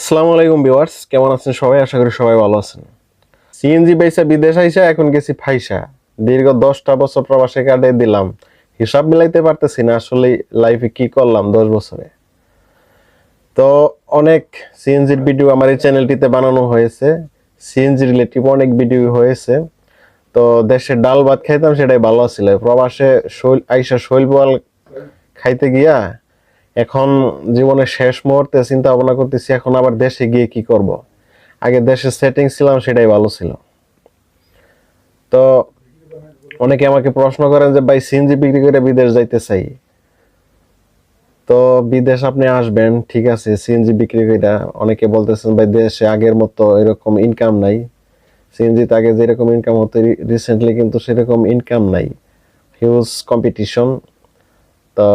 আসসালামু আলাইকুম ভিউয়ার্স, কেমন আছেন সবাই? আশা করি সবাই ভালো আছেন। সিএনজি পাইসা বিদেশ আইসা, এখন গেছি ফাইসা। দীর্ঘ দশটা বছর প্রবাসে কাটিয়ে দিলাম। হিসাব মিলাইতে পারতেছি না আসলে লাইফে কি করলাম দশ বছরে। তো অনেক সিএনজির ভিডিও আমার এই চ্যানেলটিতে বানানো হয়েছে। সিএনজি রিলেটিভ অনেক ভিডিও হয়েছে। তো দেশে ডাল ভাত খাইতাম, সেটাই ভালো ছিল। প্রবাসে শৈল আইসা শৈল বল খাইতে গিয়া এখন জীবনের শেষ মুহূর্তে চিন্তা ভাবনা করতেছি, এখন আবার দেশে গিয়ে কি করব। আগে দেশে সেটিং ছিলাম, সেটাই ভালো ছিল। তো অনেকে আমাকে প্রশ্ন করেন যে, ভাই, সিএনজি বিক্রি করে বিদেশ যাইতে চাই? তো বিদেশ আপনি আসবেন, ঠিক আছে, সিএনজি বিক্রি করে অনেকে বলতেছেন, ভাই, দেশে আগের মতো এরকম ইনকাম নাই। সিএনজিতে আগে যেরকম ইনকাম হতো রিসেন্টলি কিন্তু সেরকম ইনকাম নাই। হিউজ কম্পিটিশন তো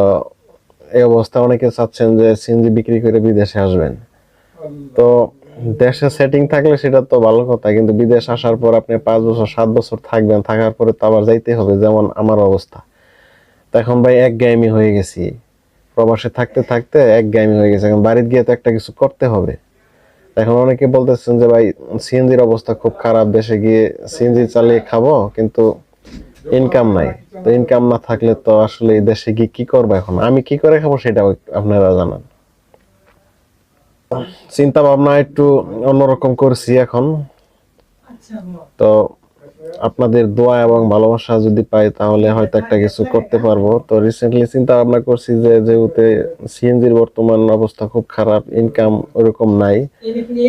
এই অবস্থা অনেকে চাচ্ছেন যে সিএনজি বিক্রি করে বিদেশে আসবেন। তো দেশে সেটিং থাকলে সেটা তো ভালো কথা, কিন্তু বিদেশ আসার পর আপনি পাঁচ বছর, সাত বছর থাকবেন, থাকার পরে তো আবার যাইতে হবে, যেমন আমার অবস্থা। তো এখন ভাই এক গায়েমি হয়ে গেছি। প্রবাসে থাকতে থাকতে এক গায়েমি হয়ে গেছে, এখন বাড়িতে গিয়ে তো একটা কিছু করতে হবে। এখন অনেকে বলতেছেন যে ভাই, সিএনজির অবস্থা খুব খারাপ, দেশে গিয়ে সিএনজি চালিয়ে খাব, কিন্তু ইনকাম নাই। তো ইনকাম না থাকলে তো আসলে এই দেশে গিয়ে কি করব এখন? আমি কি করে খাব সেটা আপনারা জানান। চিন্তা ভাবনা একটু অন্যরকম করছি এখন। তো আপনাদের দোয়া এবং ভালোবাসা যদি পাই তাহলে হয়তো একটা কিছু করতে পারব। তো রিসেন্টলি চিন্তা ভাবনা করছি যে যেহেতু সিএনজির বর্তমান অবস্থা খুব খারাপ ইনকাম ওরকম নাই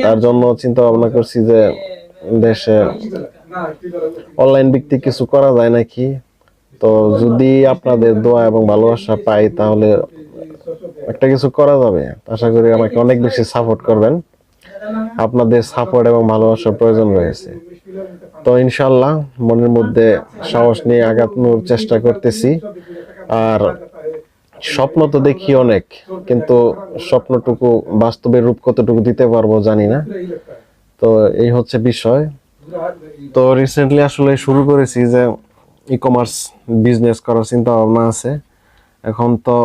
তার জন্য চিন্তা ভাবনা করছি যে দেশে অনলাইন ভিত্তিক কিছু করা যায় নাকি? তো যদি আপনাদের দোয়া এবং ভালোবাসা পাই, তাহলে একটা কিছু করা যাবে। আশা করি আমাকে অনেক বেশি সাপোর্ট করবেন। আপনাদের সাপোর্ট এবং ভালোবাসার প্রয়োজন রয়েছে। তো ইনশাল্লাহ মনের মধ্যে সাহস নিয়ে আগানোর চেষ্টা করতেছি। আর স্বপ্ন তো দেখি অনেক, কিন্তু স্বপ্নটুকু বাস্তবের রূপ কতটুকু দিতে পারব জানি না। তো এই হচ্ছে বিষয়। তো রিসেন্টলি আসলে শুরু করেছি যে ই কমার্স বিজনেস করার চিন্তা ভাবনা আছে। এখন তো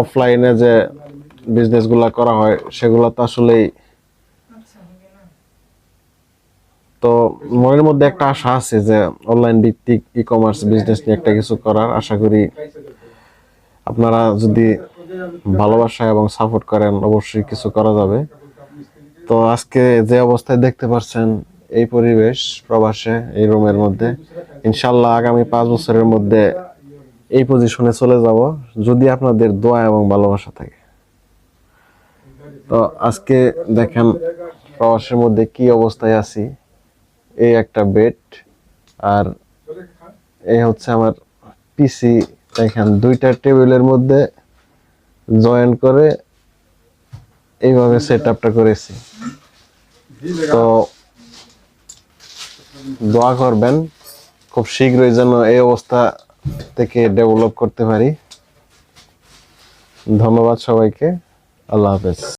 অফলাইনে যে বিজনেসগুলো করা হয়, সেগুলো তো আসলেই তো মনের মধ্যে একটা আশা আছে যে অনলাইন ভিত্তিক ই কমার্স বিজনেস নিয়ে একটা কিছু করার। আশা করি আপনারা যদি ভালোবাসা এবং সাপোর্ট করেন, অবশ্যই কিছু করা যাবে। তো আজকে যে অবস্থায় দেখতে পাচ্ছেন এই পরিবেশ প্রবাসে, এই রুমের মধ্যে ইনশাল্লাহ আগামী পাঁচ বছরের মধ্যে এই পজিশনে চলে যাব, যদি আপনাদের দোয়া এবং ভালোবাসা থাকে। তো আজকে দেখেন প্রবাসের মধ্যে কি অবস্থায় আছি। এই একটা বেড আর এই হচ্ছে আমার পিসি দেখেন দুইটা টেবিলের মধ্যে জয়েন করে এইভাবে সেট আপটা করেছি। তো দোয়া করবেন, খুব শীঘ্রই যেন এই অবস্থা থেকে ডেভেলপ করতে পারি। ধন্যবাদ সবাইকে। আল্লাহ হাফেজ।